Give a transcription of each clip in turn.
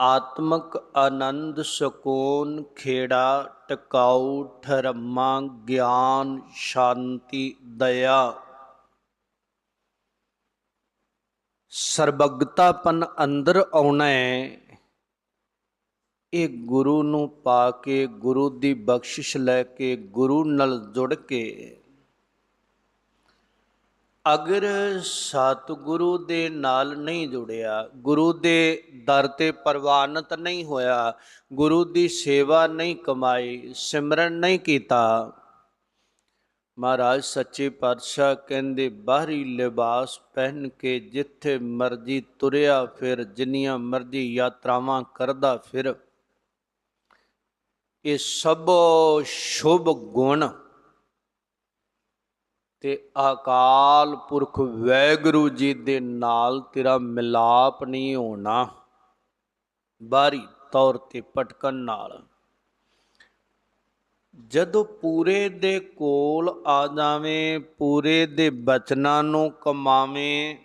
ਆਤਮਕ ਆਨੰਦ ਸਕੂਨ ਖੇੜਾ ਟਿਕਾਊ ਠਰਮਾ ਗਿਆਨ ਸ਼ਾਂਤੀ ਦਇਆ। ਸਰਬਗਤਾਪਨ ਅੰਦਰ ਆਉਣਾ ਹੈ। ਇਹ ਗੁਰੂ ਨੂੰ ਪਾ ਕੇ ਗੁਰੂ ਦੀ ਬਖਸ਼ਿਸ਼ ਲੈ ਕੇ ਗੁਰੂ ਨਾਲ ਜੁੜ ਕੇ ਅਗਰ ਸਤਿਗੁਰੂ ਦੇ ਨਾਲ ਨਹੀਂ ਜੁੜਿਆ, ਗੁਰੂ ਦੇ ਦਰ ਤੇ ਪ੍ਰਵਾਨਿਤ ਨਹੀਂ ਹੋਇਆ, ਗੁਰੂ ਦੀ ਸੇਵਾ ਨਹੀਂ ਕਮਾਈ, ਸਿਮਰਨ ਨਹੀਂ ਕੀਤਾ, ਮਹਾਰਾਜ ਸੱਚੇ ਪਾਤਸ਼ਾਹ ਕਹਿੰਦੇ, ਬਾਹਰੀ ਲਿਬਾਸ ਪਹਿਨ ਕੇ ਜਿੱਥੇ ਮਰਜ਼ੀ ਤੁਰਿਆ ਫਿਰ, ਜਿੰਨੀਆਂ ਮਰਜ਼ੀ ਯਾਤਰਾਵਾਂ ਕਰਦਾ ਫਿਰ। ਇਹ ਸਭ ਸ਼ੁਭ ਗੁਣ ਤੇ ਅਕਾਲ ਪੁਰਖ ਵੈਗੁਰੂ ਜੀ ਦੇ ਨਾਲ ਤੇਰਾ ਮਿਲਾਪ ਨਹੀਂ ਹੋਣਾ। ਬਾਹਰੀ ਤੌਰ ਤੇ ਪਟਕਣ ਨਾਲ। ਜਦੋਂ ਪੂਰੇ ਦੇ ਕੋਲ ਆ ਜਾਵੇਂ, ਪੂਰੇ ਦੇ ਬਚਨਾਂ ਨੂੰ ਕਮਾਵੇਂ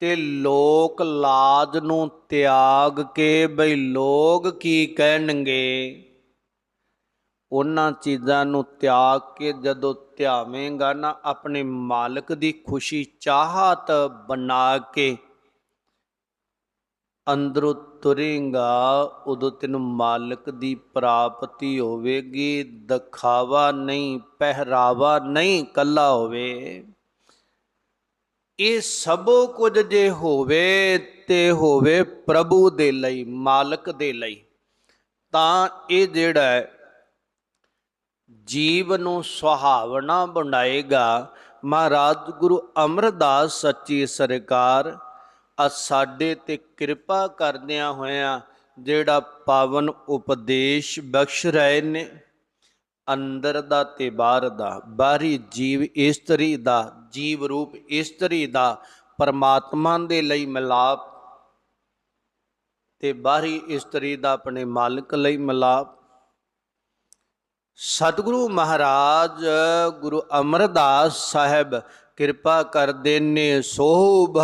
ਤੇ ਲੋਕ ਲਾਜ ਨੂੰ ਤਿਆਗ ਕੇ ਬਈ ਲੋਕ ਕੀ ਕਹਿਣਗੇ? ਉਹਨਾਂ ਚੀਜ਼ਾਂ ਨੂੰ ਤਿਆਗ ਕੇ ਜਦੋਂ ਧਿਆਵੇਂਗਾ ਨਾ ਆਪਣੇ ਮਾਲਕ ਦੀ ਖੁਸ਼ੀ ਚਾਹਤ ਬਣਾ ਕੇ ਅੰਦਰੋਂ ਤੁਰੇਗਾ, ਉਦੋਂ ਤੈਨੂੰ ਮਾਲਕ ਦੀ ਪ੍ਰਾਪਤੀ ਹੋਵੇਗੀ, ਦਿਖਾਵਾ ਨਹੀਂ, ਪਹਿਰਾਵਾ ਨਹੀਂ, ਕੱਲਾ ਹੋਵੇ। ਇਹ ਸਭੋ ਕੁਝ ਜੇ ਹੋਵੇ ਤੇ ਹੋਵੇ ਪ੍ਰਭੂ ਦੇ ਲਈ, ਮਾਲਕ ਦੇ ਲਈ, ਤਾਂ ਇਹ ਜਿਹੜਾ ਜੀਵ ਨੂੰ ਸੁਹਾਵਣਾ ਬਣਾਏਗਾ। ਮਹਾਰਾਜ ਗੁਰੂ ਅਮਰਦਾਸ ਸੱਚੀ ਸਰਕਾਰ ਆ ਸਾਡੇ ਤੇ ਕਿਰਪਾ ਕਰਦਿਆਂ ਹੋਇਆਂ ਜਿਹੜਾ ਪਾਵਨ ਉਪਦੇਸ਼ ਬਖਸ਼ ਰਹੇ ਨੇ, ਅੰਦਰ ਦਾ ਤੇ ਬਾਹਰ ਦਾ, ਬਾਹਰੀ ਜੀਵ ਇਸਤਰੀ ਦਾ, ਜੀਵ ਰੂਪ ਇਸਤਰੀ ਦਾ, ਪਰਮਾਤਮਾ ਦੇ ਲਈ ਮਿਲਾਪ ਤੇ ਬਾਹਰੀ ਇਸਤਰੀ ਦਾ ਆਪਣੇ ਮਾਲਕ ਲਈ ਮਿਲਾਪ ਸਤਿਗੁਰੂ ਮਹਾਰਾਜ, ਗੁਰੂ ਅਮਰਦਾਸ ਸਾਹਿਬ, ਕਿਰਪਾ ਕਰਦੇ ਨੇ ਸੋਭ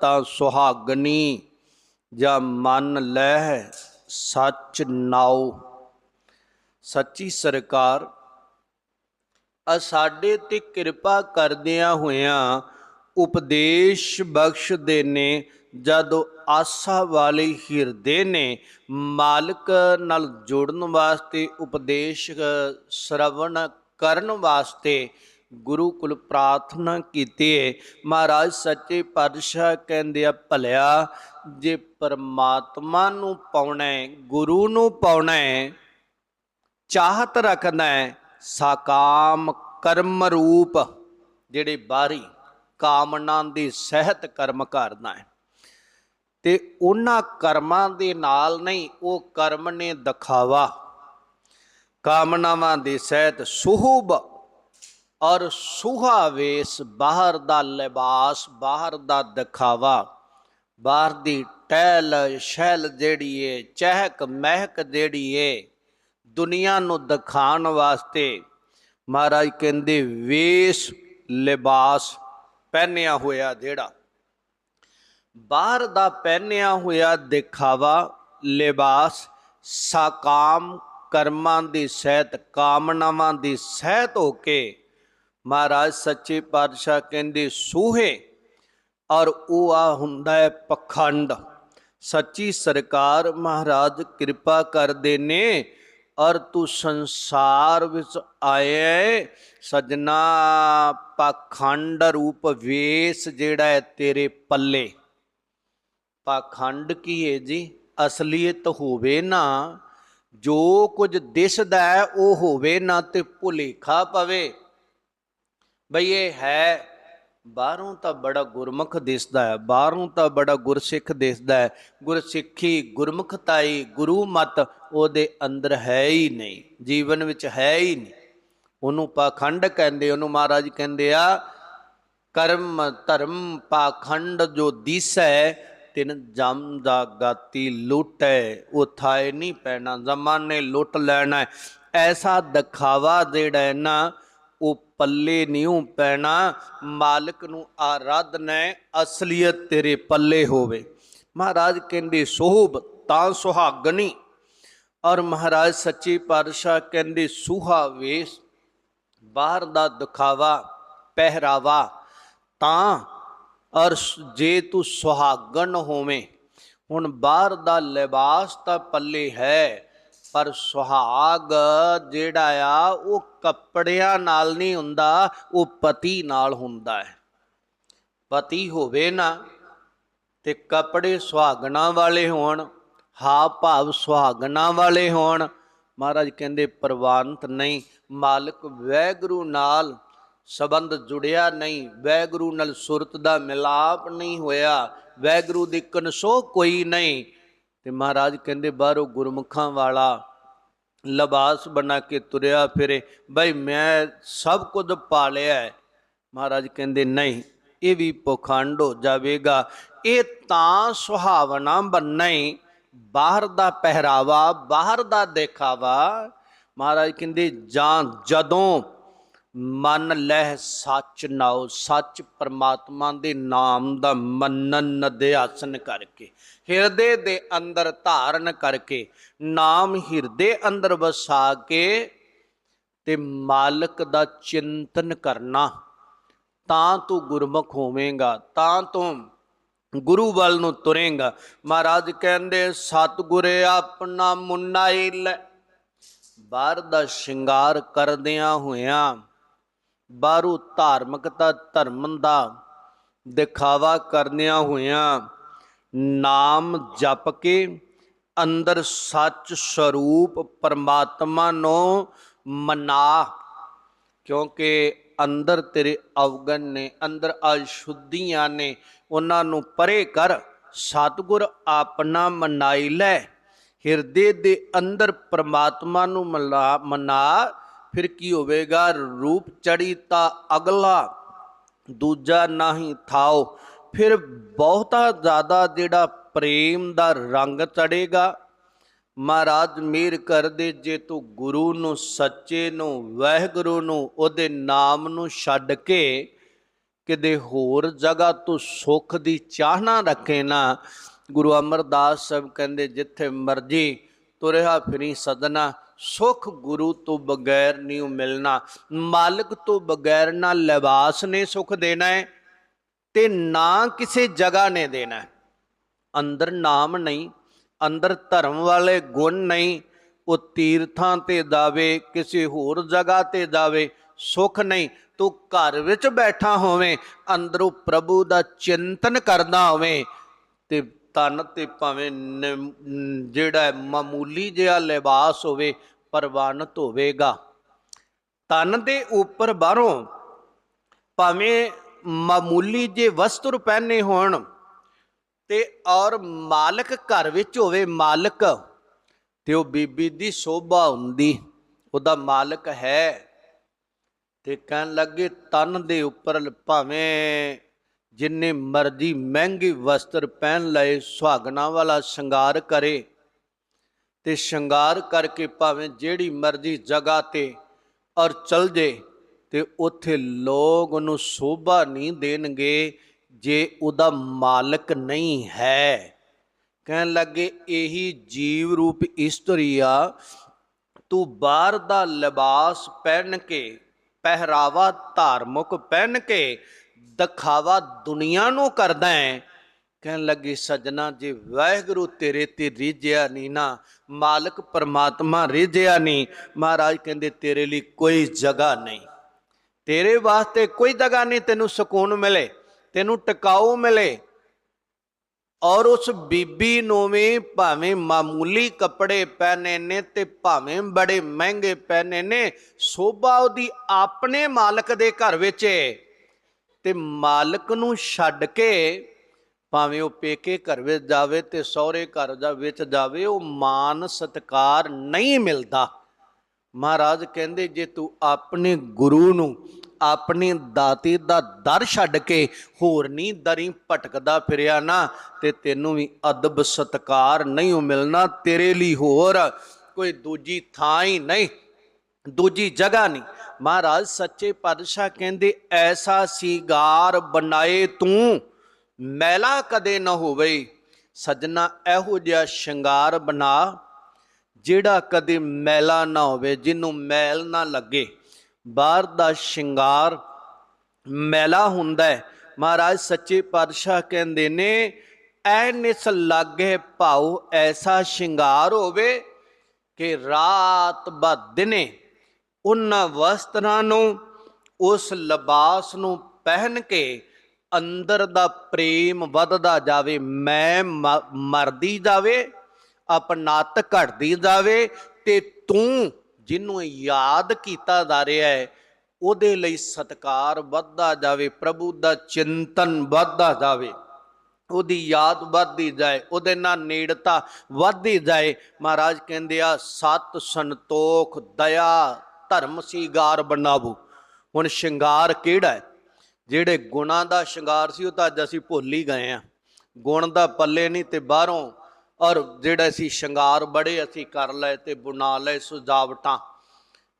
ਤਾਂ ਸੁਹਾਗਣੀ, ਜਾਂ ਮਨ ਲੈ ਸੱਚ ਨਾਉ। ਸੱਚੀ ਸਰਕਾਰ ਆ ਸਾਡੇ ਤੇ ਕਿਰਪਾ ਕਰਦਿਆਂ ਹੋਇਆਂ ਉਪਦੇਸ਼ ਬਖਸ਼ਦੇ ਨੇ ਜਦੋਂ ਆਸਾ ਵਾਲੇ ਹਿਰਦੇ ਨੇ ਮਾਲਕ ਨਾਲ ਜੋੜਨ ਵਾਸਤੇ, ਉਪਦੇਸ਼ ਸ਼ਰਵਣ ਕਰਨ ਵਾਸਤੇ ਗੁਰੂ ਕੁਲ ਪ੍ਰਾਰਥਨਾ ਕੀਤੀ ਹੈ ਮਹਾਰਾਜ ਸੱਚੇ ਪਾਤਸ਼ਾਹ ਕਹਿੰਦੇ ਆ, ਭਲਿਆ, ਜੇ ਪਰਮਾਤਮਾ ਨੂੰ ਪਾਉਣਾ ਹੈ ਗੁਰੂ ਨੂੰ ਪਾਉਣਾ ਹੈ ਚਾਹਤ ਰੱਖਣਾ ਹੈ ਸਾਕਾਮ ਕਰਮ ਰੂਪ, ਜਿਹੜੇ ਬਾਹਰੀ ਕਾਮਨਾ ਦੀ ਸਹਿਤ ਕਰਮ ਕਰਨਾ ਹੈ ਤੇ ਉਹਨਾਂ ਕਰਮਾਂ ਦੇ ਨਾਲ ਨਹੀਂ, ਉਹ ਕਰਮ ਨੇ ਦਿਖਾਵਾ। ਕਾਮਨਾਵਾਂ ਦੇ ਸਹਿਤ ਸੁਹੂਬ ਔਰ ਸੁਹਾਵੇਸ ਬਾਹਰ ਦਾ ਲਿਬਾਸ, ਬਾਹਰ ਦਾ ਦਿਖਾਵਾ। ਬਾਹਰ ਦੀ ਟਹਿਲ ਸ਼ੈਲ ਜਿਹੜੀ ਏ, ਚਹਿਕ, ਮਹਿਕ ਜਿਹੜੀ ਏ, ਦੁਨੀਆ ਨੂੰ ਦਿਖਾਉਣ ਵਾਸਤੇ ਮਹਾਰਾਜ ਕਹਿੰਦੇ, ਵੇਸ, ਲਿਬਾਸ ਪਹਿਨਿਆ ਹੋਇਆ ਜਿਹੜਾ। ਬਾਹਰ ਦਾ ਪਹਿਨਿਆ ਹੋਇਆ ਦਿਖਾਵਾ, ਲਿਬਾਸ, ਸਾਕਾਮ, ਕਰਮਾਂ ਦੀ ਸਹਿਤ, ਕਾਮਨਾਵਾਂ ਦੀ ਸਹਿਤ ਹੋ ਕੇ ਮਹਾਰਾਜ ਸੱਚੇ ਪਾਤਸ਼ਾਹ ਕਹਿੰਦੇ, ਸੂਹੇ, ਔਰ ਉਹ ਆ ਹੁੰਦਾ ਹੈ ਪਖੰਡ। ਸੱਚੀ ਸਰਕਾਰ ਮਹਾਰਾਜ ਕਿਰਪਾ ਕਰਦੇ ਨੇ, ਔਰ ਤੂੰ ਸੰਸਾਰ ਵਿੱਚ ਆਏ ਸਜਣਾ ਪਖੰਡ ਰੂਪ ਵੇਸ ਜਿਹੜਾ ਹੈ ਤੇਰੇ ਪੱਲੇ। ਪਖੰਡ ਕੀ ਹੈ ਜੀ? ਅਸਲੀਅਤ ਹੋਵੇ ਨਾ, ਜੋ ਕੁਝ ਦਿਸਦਾ ਹੈ ਉਹ ਹੋਵੇ ਨਾ ਤੇ ਭੁਲੇਖਾ ਪਵੇ। ਬਈ ਇਹ ਹੈ, ਬਾਹਰੋਂ ਤਾਂ ਬੜਾ ਗੁਰਮੁਖ ਦਿਸਦਾ ਹੈ, ਬਾਹਰੋਂ ਤਾਂ ਬੜਾ ਗੁਰਸਿੱਖ ਦਿਸਦਾ ਹੈ। ਗੁਰਸਿੱਖੀ ਗੁਰਮੁਖਤਾਈ ਗੁਰੂ ਮਤ ਉਹਦੇ ਅੰਦਰ ਹੈ ਹੀ ਨਹੀਂ, ਜੀਵਨ ਵਿੱਚ ਹੈ ਹੀ ਨਹੀਂ। ਉਹਨੂੰ ਪਾਖੰਡ ਕਹਿੰਦੇ, ਉਹਨੂੰ ਮਹਾਰਾਜ ਕਹਿੰਦੇ ਆ, ਕਰਮ ਧਰਮ ਪਾਖੰਡ ਜੋ ਦਿਸੈ ਤਿਨ ਜਮ ਦਾ ਗਾਤੀ ਲੁੱਟੈ ਉਹ ਥਾਏ ਨਹੀਂ ਪੈਣਾ ਜ਼ਮਾਨੇ ਲੁੱਟ ਲੈਣਾ। ਐਸਾ ਦਿਖਾਵਾ ਜਿਹੜਾ ਨਾ ਉਹ ਪੱਲੇ ਨਹੀਂ ਪੈਣਾ। ਮਾਲਕ ਨੂੰ ਆਰਾਧਨਾ ਹੈ, ਅਸਲੀਅਤ ਤੇਰੇ ਪੱਲੇ ਹੋਵੇ। ਮਹਾਰਾਜ ਕਹਿੰਦੇ ਸੋਹਬ ਤਾਂ ਸੁਹਾਗਣੀ। ਔਰ ਮਹਾਰਾਜ ਸੱਚੇ ਪਾਤਸ਼ਾਹ ਕਹਿੰਦੇ ਸੂਹਾ ਵੇਸ ਬਾਹਰ ਦਾ ਦਿਖਾਵਾ ਪਹਿਰਾਵਾ ਤਾਂ ਔਰ ਜੇ ਤੂੰ ਸੁਹਾਗਣ ਹੋਵੇਂ, ਹੁਣ ਬਾਹਰ ਦਾ ਲਿਬਾਸ ਤਾਂ ਪੱਲੇ ਹੈ, ਪਰ ਸੁਹਾਗ ਜਿਹੜਾ ਆ, ਉਹ ਕੱਪੜਿਆਂ ਨਾਲ ਨਹੀਂ ਹੁੰਦਾ, ਉਹ ਪਤੀ ਨਾਲ ਹੁੰਦਾ ਹੈ। ਪਤੀ ਹੋਵੇ ਨਾ, ਤੇ ਕੱਪੜੇ ਸੁਹਾਗਣਾ ਵਾਲੇ ਹੋਣ ਹਾ ਭਾਵ ਸੁਹਾਗਣਾ ਵਾਲੇ ਹੋਣ, ਮਹਾਰਾਜ ਕਹਿੰਦੇ ਪ੍ਰਵਾਨਤ ਨਹੀਂ, ਮਾਲਕ ਵੈਗਰੂ ਨਾਲ ਸਬੰਧ ਜੁੜਿਆ ਨਹੀਂ, ਵੈਗਰੂ ਨਾਲ ਸੁਰਤ ਦਾ ਮਿਲਾਪ ਨਹੀਂ ਹੋਇਆ, ਵੈਗਰੂ ਦੀ ਕਨਸੋ ਕੋਈ ਨਹੀਂ। ਤੇ ਮਹਾਰਾਜ ਕਹਿੰਦੇ, ਬਾਹਰੋਂ ਗੁਰਮੁਖਾਂ ਵਾਲਾ ਲਿਬਾਸ ਬਣਾ ਕੇ ਤੁਰਿਆ ਫਿਰੇ, ਬਈ ਮੈਂ ਸਭ ਕੁਝ ਪਾ ਲਿਆ ਮਹਾਰਾਜ ਕਹਿੰਦੇ, ਨਹੀਂ, ਇਹ ਵੀ ਪਖੰਡ ਹੋ ਜਾਵੇਗਾ। ਇਹ ਤਾਂ ਸੁਹਾਵਣਾ ਬੰਨਾ ਹੀ ਬਾਹਰ ਦਾ ਪਹਿਰਾਵਾ, ਬਾਹਰ ਦਾ ਦਿਖਾਵਾ। ਮਹਾਰਾਜ ਕਹਿੰਦੇ, ਜਾਂ ਜਦੋਂ ਮਨ ਲਹਿ ਸੱਚ ਨਾਉ, ਸੱਚ ਪਰਮਾਤਮਾ ਦੇ ਨਾਮ ਦਾ ਮੰਨਨ ਅਧਿਆਸਨ ਕਰਕੇ, ਹਿਰਦੇ ਦੇ ਅੰਦਰ ਧਾਰਨ ਕਰਕੇ, ਨਾਮ ਹਿਰਦੇ ਅੰਦਰ ਵਸਾ ਕੇ ਤੇ ਮਾਲਕ ਦਾ ਚਿੰਤਨ ਕਰਨਾ। ਤਾਂ ਤੂੰ ਗੁਰਮੁਖ ਹੋਵੇਂਗਾ, ਤਾਂ ਤੂੰ ਗੁਰੂ ਵੱਲ ਨੂੰ ਤੁਰੇਂਗਾ। ਮਹਾਰਾਜ ਕਹਿੰਦੇ, ਸਤਿਗੁਰੇ ਆਪਣਾ ਮੁੰਨਾ ਹੀ ਲੈ ਬਾਹਰ ਦਾ ਸ਼ਿੰਗਾਰ ਕਰਦਿਆਂ ਹੋਇਆਂ ਬਾਹਰੋਂ ਧਾਰਮਿਕਤਾ ਧਰਮ ਦਾ ਦਿਖਾਵਾ ਕਰਦਿਆਂ ਹੋਇਆਂ ਨਾਮ ਜਪ ਕੇ ਅੰਦਰ ਸੱਚ ਸਰੂਪ ਪਰਮਾਤਮਾ ਨੂੰ ਮਨਾ। ਕਿਉਂਕਿ ਅੰਦਰ ਤੇਰੇ ਅਵਗਨ ਨੇ, ਅੰਦਰ ਅਸ਼ੁੱਧੀਆਂ ਨੇ, ਉਹਨਾਂ ਨੂੰ ਪਰੇ ਕਰ ਸਤਿਗੁਰ ਆਪਣਾ ਮਨਾਈ ਲੈ। ਹਿਰਦੇ ਦੇ ਅੰਦਰ ਪਰਮਾਤਮਾ ਨੂੰ ਮਲਾ- ਮਨਾ ਫਿਰ ਕੀ ਹੋਵੇਗਾ? ਰੂਪ ਚੜੀ ਤਾਂ ਅਗਲਾ, ਦੂਜਾ ਨਹੀਂ ਥਾਓ ਫਿਰ ਬਹੁਤਾ ਜ਼ਿਆਦਾ ਜਿਹੜਾ ਪ੍ਰੇਮ ਦਾ ਰੰਗ ਚੜੇਗਾ ਮਹਾਰਾਜ ਮੇਰ ਕਰਦੇ ਜੇ ਤੂੰ ਗੁਰੂ ਨੂੰ, ਸੱਚੇ ਨੂੰ, ਵਾਹਿਗੁਰੂ ਨੂੰ, ਉਹਦੇ ਨਾਮ ਨੂੰ ਛੱਡ ਕੇ ਕਿਤੇ ਹੋਰ ਜਗ੍ਹਾ ਤੋਂ ਸੁੱਖ ਦੀ ਚਾਹਨਾ ਰੱਖੇ ਨਾ, ਗੁਰੂ ਅਮਰਦਾਸ ਸਾਹਿਬ ਕਹਿੰਦੇ ਜਿੱਥੇ ਮਰਜ਼ੀ ਤੁਰਿਆ ਫਿਰੀ ਸਦਨਾ ਸੁਖ ਗੁਰੂ ਤੋਂ ਬਗੈਰ ਨਹੀਂ ਮਿਲਣਾ, ਮਾਲਕ ਤੋਂ ਬਗੈਰ ਨਾ ਲਿਬਾਸ ਨੇ ਸੁਖ ਦੇਣਾ ਹੈ, ਤੇ ਨਾ ਕਿਸੇ ਜਗ੍ਹਾ ਨੇ ਦੇਣਾ ਹੈ। ਅੰਦਰ ਨਾਮ ਨਹੀਂ, ਅੰਦਰ ਧਰਮ ਵਾਲੇ ਗੁਣ ਨਹੀਂ, ਉਹ ਤੀਰਥਾਂ ਤੇ ਜਾਵੇ ਕਿਸੇ ਹੋਰ ਜਗ੍ਹਾ ਤੇ ਜਾਵੇ ਸੁਖ ਨਹੀਂ ਤੂੰ ਘਰ ਵਿੱਚ ਬੈਠਾ ਹੋਵੇਂ, ਅੰਦਰੋਂ ਪ੍ਰਭੂ ਦਾ ਚਿੰਤਨ ਕਰਦਾ ਹੋਵੇਂ, ਤੇ ਤਨ ਤੇ ਭਾਵੇਂ ਜਿਹੜਾ ਮਾਮੂਲੀ ਜਿਹਾ ਲਿਬਾਸ ਹੋਵੇ, ਪਰਵਾਨਤ ਹੋਵੇਗਾ। ਤਨ ਦੇ ਉੱਪਰ ਬਾਹਰੋਂ ਭਾਵੇਂ ਮਾਮੂਲੀ ਜੇ ਵਸਤਰ ਪਹਿਨੇ ਹੋਣ ਤੇ ਔਰ ਮਾਲਕ ਘਰ ਵਿੱਚ ਹੋਵੇ ਮਾਲਕ, ਤੇ ਉਹ ਬੀਬੀ ਦੀ ਸੋਭਾ ਹੁੰਦੀ, ਉਹਦਾ ਮਾਲਕ ਹੈ। ਤੇ ਕਹਿਣ ਲੱਗੇ ਤਨ ਦੇ ਉੱਪਰ ਭਾਵੇਂ ਜਿੰਨੇ ਮਰਜ਼ੀ ਮਹਿੰਗੇ ਵਸਤਰ ਪਹਿਨ ਲਏ, ਸੁਹਾਗਣਾ ਵਾਲਾ ਸ਼ਿੰਗਾਰ ਕਰੇ। ਤੇ ਸ਼ਿੰਗਾਰ ਕਰਕੇ ਭਾਵੇਂ ਜਿਹੜੀ ਮਰਜ਼ੀ ਜਗ੍ਹਾ ਤੇ ਔਰ ਚਲ ਜੇ, ਤੇ ਉੱਥੇ ਲੋਕ ਉਹਨੂੰ ਸੋਭਾ ਨਹੀਂ ਦੇਣਗੇ ਜੇ ਉਹਦਾ ਮਾਲਕ ਨਹੀਂ ਹੈ। ਕਹਿਣ ਲੱਗੇ, ਇਹੀ ਜੀਵ ਰੂਪ ਇਸਤਰੀ ਆ, ਤੂੰ ਬਾਹਰ ਦਾ ਲਿਬਾਸ ਪਹਿਨ ਕੇ, ਪਹਿਰਾਵਾ ਧਾਰਮਿਕ ਪਹਿਨ ਕੇ ਦਿਖਾਵਾ ਦੁਨੀਆ ਨੂੰ ਕਰਦਾ ਹੈ। ਕਹਿਣ ਲੱਗੇ, ਸਜਣਾ, ਜੇ ਵਾਹਿਗੁਰੂ ਤੇਰੇ ਤੇ ਰਿਝਿਆ ਨਹੀਂ ਨਾ, ਮਾਲਕ ਪਰਮਾਤਮਾ ਰਿਝਿਆ ਨਹੀਂ, ਮਹਾਰਾਜ ਕਹਿੰਦੇ, ਤੇਰੇ ਲਈ ਕੋਈ ਜਗ੍ਹਾ ਨਹੀਂ। ਤੇਰੇ ਵਾਸਤੇ ਕੋਈ ਜਗ੍ਹਾ ਨਹੀਂ ਤੈਨੂੰ ਸਕੂਨ ਮਿਲੇ, ਤੈਨੂੰ ਟਿਕਾਊ ਮਿਲੇ। ਔਰ ਉਸ ਬੀਬੀ ਨੂੰ ਵੀ ਭਾਵੇਂ ਮਾਮੂਲੀ ਕੱਪੜੇ ਪਹਿਨੇ ਨੇ ਤੇ ਭਾਵੇਂ ਬੜੇ ਮਹਿੰਗੇ ਪਹਿਨੇ ਨੇ, ਸੋਭਾ ਉਹਦੀ ਆਪਣੇ ਮਾਲਕ ਦੇ ਘਰ ਵਿੱਚ ਏ। ਤੇ ਮਾਲਕ ਨੂੰ ਛੱਡ ਕੇ ਭਾਵੇਂ ਉਹ ਪੇਕੇ ਘਰ ਵਿੱਚ ਜਾਵੇ ਤੇ ਸਹੁਰੇ ਘਰ ਜਾ ਵਿੱਚ ਜਾਵੇ, ਉਹ ਮਾਨ ਸਤਕਾਰ ਨਹੀਂ ਮਿਲਦਾ। ਮਹਾਰਾਜ ਕਹਿੰਦੇ, ਜੇ ਤੂੰ ਆਪਣੇ ਗੁਰੂ ਨੂੰ, ਆਪਣੇ ਦਾਤੇ ਦਾ ਦਰ ਛੱਡ ਕੇ ਹੋਰ ਨਹੀਂ ਦਰੀ ਭਟਕਦਾ ਫਿਰਿਆ ਨਾ, ਤੇ ਤੈਨੂੰ ਵੀ ਅਦਬ ਸਤਕਾਰ ਨਹੀਂ ਮਿਲਣਾ ਤੇਰੇ ਲਈ ਹੋਰ। ਕੋਈ ਦੂਜੀ ਥਾਂ ਹੀ ਨਹੀਂ, ਦੂਜੀ ਜਗ੍ਹਾ ਨਹੀਂ। ਮਹਾਰਾਜ, ਸੱਚੇ ਪਾਤਸ਼ਾਹ ਕਹਿੰਦੇ, ਐਸਾ ਸੀਗਾਰ ਬਣਾਏ ਤੂੰ, ਮੈਲਾ ਕਦੇ ਨਾ ਹੋਵੇ। ਸੱਜਣਾ, ਇਹੋ ਜਿਹਾ ਸ਼ਿੰਗਾਰ ਬਣਾ ਜਿਹੜਾ ਕਦੇ ਮੈਲਾ ਨਾ ਹੋਵੇ, ਜਿਹਨੂੰ ਮੈਲ ਨਾ ਲੱਗੇ। ਬਾਹਰ ਦਾ ਸ਼ਿੰਗਾਰ ਮੈਲਾ ਹੁੰਦਾ ਹੈ। ਮਹਾਰਾਜ, ਸੱਚੇ ਪਾਤਸ਼ਾਹ ਕਹਿੰਦੇ ਨੇ, ਐ ਨਿਸ ਲਾਗੇ ਭਾਉ, ਐਸਾ ਸ਼ਿੰਗਾਰ ਹੋਵੇ ਕਿ ਰਾਤ ਬਾ ਦਿਨੇ ਉਹਨਾਂ ਵਸਤਰਾਂ ਨੂੰ, ਉਸ ਲਿਬਾਸ ਨੂੰ ਪਹਿਨ ਕੇ ਅੰਦਰ ਦਾ ਪ੍ਰੇਮ ਵੱਧਦਾ ਜਾਵੇ, ਮੈਂ ਮ- ਮਰਦੀ ਜਾਵੇ ਆਪਣਤ ਘਟਦੀ ਜਾਵੇ, ਤੇ ਤੂੰ ਜਿਹਨੂੰ ਯਾਦ ਕੀਤਾ ਜਾ ਰਿਹਾ ਹੈ, ਉਹਦੇ ਲਈ ਸਤਕਾਰ ਵੱਧਦਾ ਜਾਵੇ, ਪ੍ਰਭੂ ਦਾ ਚਿੰਤਨ ਵੱਧਦਾ ਜਾਵੇ। ਉਹਦੀ ਯਾਦ ਵੱਧਦੀ ਜਾਏ, ਉਹਦੇ ਨਾਲ ਨੇੜਤਾ ਵੱਧਦੀ ਜਾਏ। ਮਹਾਰਾਜ ਕਹਿੰਦੇ ਆ, ਸਤ ਸੰਤੋਖ, ਦਇਆ ਧਰਮ ਸ਼ਿੰਗਾਰ ਬਣਾਵੋ। ਹੁਣ ਸ਼ਿੰਗਾਰ ਕਿਹੜਾ ਹੈ? ਜਿਹੜੇ ਗੁਣਾਂ ਦਾ ਸ਼ਿੰਗਾਰ ਸੀ, ਉਹ ਤਾਂ ਅੱਜ ਅਸੀਂ ਭੁੱਲ ਹੀ ਗਏ ਆ ਗੁਣ ਦਾ ਪੱਲੇ ਨਹੀਂ ਤੇ ਬਾਹਰੋਂ, ਔਰ ਜਿਹੜਾ ਅਸੀਂ ਸ਼ਿੰਗਾਰ ਬੜੇ, ਅਸੀਂ ਕਰ ਲਏ ਤੇ ਬੁਣਾ ਲਏ ਸੁਜਾਵਟਾਂ।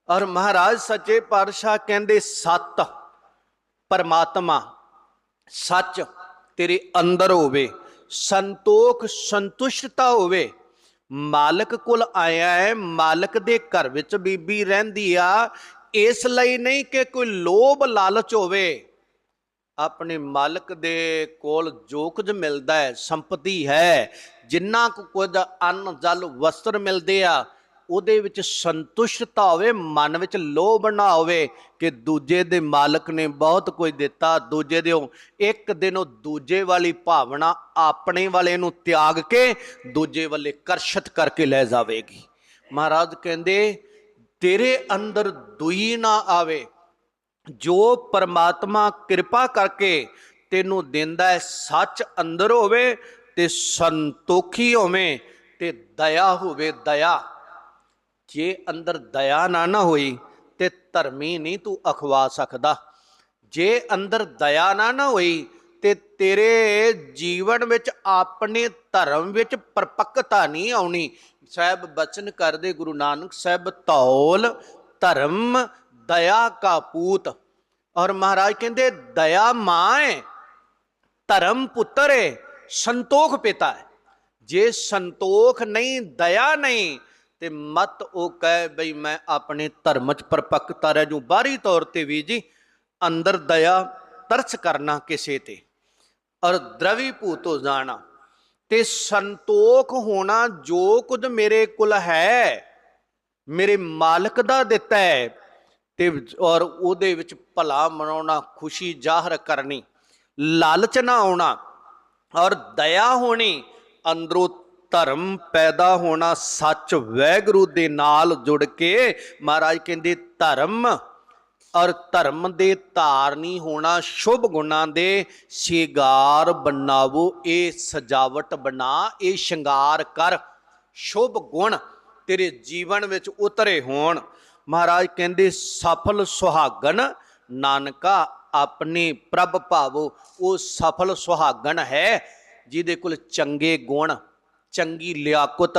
ਔਰ ਮਹਾਰਾਜ ਸੱਚੇ ਪਾਤਸ਼ਾਹ ਕਹਿੰਦੇ, ਸਤ ਪਰਮਾਤਮਾ, ਸੱਚ ਤੇਰੇ ਅੰਦਰ ਹੋਵੇ, ਸੰਤੋਖ ਸੰਤੁਸ਼ਟਤਾ ਹੋਵੇ ਮਾਲਕ ਕੋਲ ਆਇਆ ਹੈ, ਮਾਲਕ ਦੇ ਘਰ ਵਿੱਚ ਬੀਬੀ ਰਹਿੰਦੀ ਆ, ਇਸ ਲਈ ਨਹੀਂ ਕਿ ਕੋਈ ਲੋਭ ਲਾਲਚ ਹੋਵੇ। ਆਪਣੇ ਮਾਲਕ ਦੇ ਕੋਲ ਜੋ ਕੁਝ ਮਿਲਦਾ ਹੈ, ਸੰਪਤੀ ਹੈ, ਜਿੰਨਾ ਕੁ ਕੁਝ ਅੰਨ ਜਲ ਵਸਤਰ ਮਿਲਦੇ ਆ ਉਹਦੇ ਵਿੱਚ ਸੰਤੁਸ਼ਟਤਾ ਹੋਵੇ, ਮਨ ਵਿੱਚ ਲੋਭ ਨਾ ਹੋਵੇ ਕਿ ਦੂਜੇ ਦੇ ਮਾਲਕ ਨੇ ਬਹੁਤ ਕੁਝ ਦਿੱਤਾ, ਦੂਜੇ ਦੇ ਇੱਕ ਦਿਨ ਉਹ ਦੂਜੇ ਵਾਲੀ ਭਾਵਨਾ ਆਪਣੇ ਵਾਲੇ ਨੂੰ ਤਿਆਗ ਕੇ ਦੂਜੇ ਵੱਲੇ ਕਰਸ਼ਤ ਕਰਕੇ ਲੈ ਜਾਵੇਗੀ। ਮਹਾਰਾਜ ਕਹਿੰਦੇ, ਤੇਰੇ ਅੰਦਰ ਦੁਈ ਨਾ ਆਵੇ, ਜੋ ਪਰਮਾਤਮਾ ਕਿਰਪਾ ਕਰਕੇ ਤੈਨੂੰ ਦਿੰਦਾ ਹੈ, ਸੱਚ ਅੰਦਰ ਹੋਵੇ ਤੇ ਸੰਤੋਖੀ ਹੋਵੇ ਤੇ ਦਇਆ ਹੋਵੇ, ਦਇਆ। ਜੇ ਅੰਦਰ ਦਇਆ ਨਾ ਨਾ ਹੋਈ ਤੇ ਧਰਮੀ ਨਹੀਂ ਤੂੰ ਅਖਵਾ ਸਕਦਾ। ਜੇ ਅੰਦਰ ਦਇਆ ਨਾ ਨਾ ਹੋਈ ਤੇ ਤੇਰੇ ਜੀਵਨ ਵਿੱਚ ਆਪਣੇ ਧਰਮ ਵਿੱਚ ਪਰਪੱਕਤਾ ਨਹੀਂ ਆਉਣੀ। ਸਾਹਿਬ ਬਚਨ ਕਰਦੇ ਗੁਰੂ ਨਾਨਕ ਸਾਹਿਬ ਤੌਲ ਧਰਮ, ਦਇਆ ਕਾ ਪੂਤ। ਔਰ ਮਹਾਰਾਜ ਕਹਿੰਦੇ, ਦਇਆ ਮਾਂ ਹੈ ਧਰਮ ਪੁੱਤਰ ਹੈ ਸੰਤੋਖ ਪਿਤਾ ਹੈ ਜੇ ਸੰਤੋਖ ਨਹੀਂ, ਦਇਆ ਨਹੀਂ ਤੇ ਮਤ ਉਹ ਕਹੇ ਬਈ ਮੈਂ ਆਪਣੇ ਧਰਮ ਚ ਪਰਪੱਕਤਾ ਰਹਿ ਜੂ ਬਾਹਰੀ ਤੌਰ ਤੇ ਵੀ ਜੀ ਅੰਦਰ ਦਇਆ ਤਰਸ ਕਰਨਾ ਕਿਸੇ ਤੇ ਔਰ ਦਰਵੀ ਭੂਤੋ ਜਾਣਾ। ਤੇ ਸੰਤੋਖ ਹੋਣਾ ਜੋ ਕੁਝ ਮੇਰੇ ਕੋਲ ਹੈ, ਮੇਰੇ ਮਾਲਕ ਦਾ ਦਿੱਤਾ ਹੈ ਤੇ ਔਰ ਉਹਦੇ ਵਿੱਚ ਭਲਾ ਮਨਾਉਣਾ, ਖੁਸ਼ੀ ਜ਼ਾਹਰ ਕਰਨੀ, ਲਾਲਚ ਨਾ ਆਉਣਾ ਔਰ ਦਇਆ ਹੋਣੀ, ਅੰਦਰੋਂ ਧਰਮ ਪੈਦਾ ਹੋਣਾ ਸੱਚ ਵੈਗੁਰੂ ਦੇ ਨਾਲ ਜੁੜ ਕੇ ਮਹਾਰਾਜ ਕਹਿੰਦੇ ਧਰਮ ਔਰ ਧਰਮ ਦੇ ਧਾਰਨੀ ਹੋਣਾ, ਸ਼ੁਭ ਗੁਣਾਂ ਦੇ ਸ਼ਿੰਗਾਰ ਬਣਾਵੋ, ਇਹ ਸਜਾਵਟ ਬਣਾ, ਇਹ ਸ਼ਿੰਗਾਰ ਕਰ। ਸ਼ੁਭ ਗੁਣ ਤੇਰੇ ਜੀਵਨ ਵਿੱਚ ਉਤਰੇ ਹੋਣ। ਮਹਾਰਾਜ ਕਹਿੰਦੇ ਸਫਲ ਸੁਹਾਗਣ, ਨਾਨਕਾ ਆਪਣੇ ਪ੍ਰਭ ਭਾਵੋ, ਉਹ ਸਫਲ ਸੁਹਾਗਣ ਹੈ, ਜਿਹਦੇ ਕੋਲ ਚੰਗੇ ਗੁਣ ਚੰਗੀ ਲਿਆਕਤ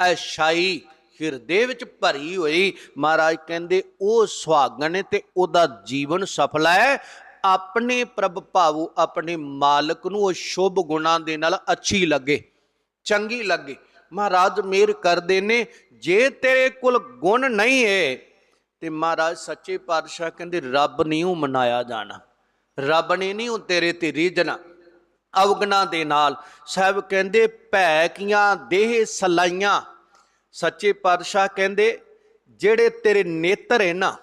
ਐਸ਼ਾਈ ਹਿਰਦੇ ਵਿੱਚ ਭਰੀ ਹੋਈ। ਮਹਾਰਾਜ ਕਹਿੰਦੇ, ਉਹ ਸੁਹਾਗਣ ਹੈ ਤੇ ਉਹਦਾ ਜੀਵਨ ਸਫਲ ਹੈ। ਆਪਣੇ ਪ੍ਰਭ ਭਾਵੋ, ਆਪਣੇ ਮਾਲਕ ਨੂੰ ਉਹ ਸ਼ੁਭ ਗੁਣਾਂ ਦੇ ਨਾਲ ਅੱਛੀ ਲੱਗੇ, ਚੰਗੀ ਲੱਗੇ। ਮਹਾਰਾਜ ਮੇਰ ਕਰਦੇ ਨੇ, ਜੇ ਤੇਰੇ ਕੋਲ ਗੁਣ ਨਹੀਂ ਹੈ, ਤੇ ਮਹਾਰਾਜ ਸੱਚੇ ਪਾਤਸ਼ਾਹ ਕਹਿੰਦੇ, ਰੱਬ ਨਹੀਂ ਉਹ ਮਨਾਇਆ ਜਾਣਾ। ਰੱਬ ਨੇ ਨਹੀਂ ਉਹ ਤੇਰੇ ਤੇ ਰੀਝਣਾ। ਅਵਗਣਾ ਦੇ ਨਾਲ। ਸਾਹਿਬ ਕਹਿੰਦੇ, ਭੈ ਕੀਆਂ ਦੇਹ ਸਲਾਈਆਂ। ਸੱਚੇ ਪਾਤਸ਼ਾਹ ਕਹਿੰਦੇ, ਜਿਹੜੇ ਤੇਰੇ ਨੇਤਰ ਹੈ ਨਾ,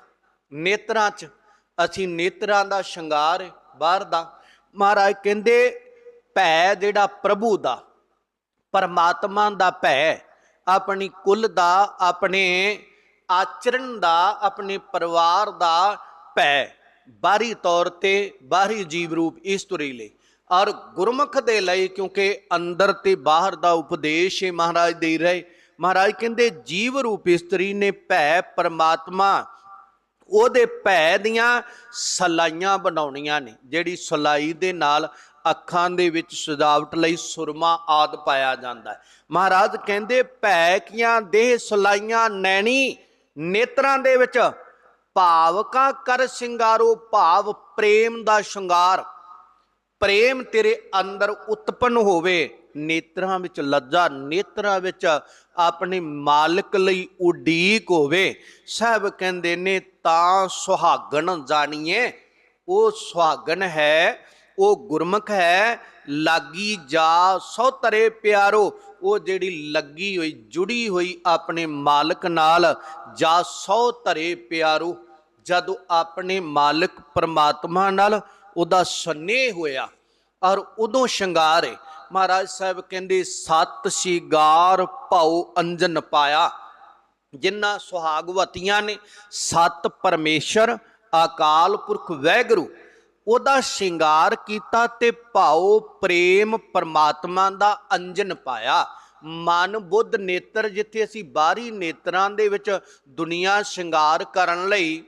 ਨੇਤਰਾਂ 'ਚ ਅਸੀਂ ਨੇਤਰਾਂ ਦਾ ਸ਼ਿੰਗਾਰ ਬਾਹਰ ਦਾ। ਮਹਾਰਾਜ ਕਹਿੰਦੇ, ਭੈ ਜਿਹੜਾ ਪ੍ਰਭੂ ਦਾ, ਪਰਮਾਤਮਾ ਦਾ ਭੈ, ਆਪਣੀ ਕੁੱਲ ਦਾ, ਆਪਣੇ ਆਚਰਣ ਦਾ, ਆਪਣੇ ਪਰਿਵਾਰ ਦਾ ਭੈ, ਬਾਹਰੀ ਤੌਰ ਤੇ ਬਾਹਰੀ ਜੀਵ ਰੂਪ ਇਸ ਇਸਤਰੀ ਲਈ ਔਰ ਗੁਰਮੁਖ ਦੇ ਲਈ, ਕਿਉਂਕਿ ਅੰਦਰ ਤੇ ਬਾਹਰ ਦਾ ਉਪਦੇਸ਼ ਹੀ ਮਹਾਰਾਜ ਦੇ ਰਹੇ। ਮਹਾਰਾਜ ਕਹਿੰਦੇ, ਜੀਵ ਰੂਪ ਇਸਤਰੀ ਨੇ ਭੈ ਪਰਮਾਤਮਾ, ਉਹਦੇ ਭੈ ਦੀਆਂ ਸਲਾਈਆਂ ਬਣਾਉਣੀਆਂ ਨੇ, ਜਿਹੜੀ ਸਲਾਈ ਦੇ ਨਾਲ ਅੱਖਾਂ ਦੇ ਵਿੱਚ ਸਜਾਵਟ ਲਈ ਸੁਰਮਾ ਆਦ ਪਾਇਆ ਜਾਂਦਾ ਹੈ। ਮਹਾਰਾਜ ਕਹਿੰਦੇ, ਭੈ ਕੀਆਂ ਦੇਹ ਸਲਾਈਆਂ ਨੈਣੀ, ਨੇਤਰਾਂ ਦੇ ਵਿੱਚ ਭਾਵ ਕਾ ਕਰ ਸ਼ਿੰਗਾਰੋ ਭਾਵ ਪ੍ਰੇਮ ਦਾ ਸ਼ਿੰਗਾਰ। ਪ੍ਰੇਮ ਤੇਰੇ ਅੰਦਰ ਉਤਪਨ ਹੋਵੇ, ਨੇਤਰਾਂ ਵਿੱਚ ਲੱਜਾ, ਨੇਤਰਾਂ ਵਿੱਚ ਆਪਣੇ ਮਾਲਕ ਲਈ ਉਡੀਕ ਹੋਵੇ। ਸਭ ਕਹਿੰਦੇ ਨੇ, ਤਾਂ ਸੁਹਾਗਣ ਜਾਣੀਏ। ਉਹ ਸੁਹਾਗਣ ਹੈ, ਉਹ ਗੁਰਮੁਖ ਹੈ, ਲਾਗੀ ਜਾ ਸੋ ਤਰੇ ਪਿਆਰੋ। ਉਹ ਜਿਹੜੀ ਲੱਗੀ ਹੋਈ, ਜੁੜੀ ਹੋਈ ਆਪਣੇ ਮਾਲਕ ਨਾਲ ਜਾ ਸੋ ਤਰੇ ਪਿਆਰੋ। ਜਦੋਂ ਆਪਣੇ ਮਾਲਕ ਪਰਮਾਤਮਾ ਨਾਲ ਉਹਦਾ ਸਨੇਹ ਹੋਇਆ ਔਰ ਉਦੋਂ ਸ਼ਿੰਗਾਰ ਹੈ ਮਹਾਰਾਜ ਸਾਹਿਬ ਕਹਿੰਦੇ, ਸਤ ਸ਼ਿੰਗਾਰ ਭਉ ਅੰਜਨ ਪਾਇਆ ਜਿਨ੍ਹਾਂ ਸੁਹਾਗਵਤੀਆਂ ਨੇ, ਸਤ ਪਰਮੇਸ਼ਰ, ਅਕਾਲ ਪੁਰਖ ਵੈਗਰੂ। ਉਹਦਾ ਸ਼ਿੰਗਾਰ ਕੀਤਾ ਤੇ ਭਾਉ ਪ੍ਰੇਮ ਪਰਮਾਤਮਾ ਦਾ ਅੰਜਨ ਪਾਇਆ। ਮਨ ਬੁੱਧ ਨੇਤਰ, ਜਿੱਥੇ ਅਸੀਂ ਬਾਹਰੀ ਨੇਤਰਾਂ ਦੇ ਵਿੱਚ ਦੁਨੀਆ ਸ਼ਿੰਗਾਰ ਕਰਨ ਲਈ,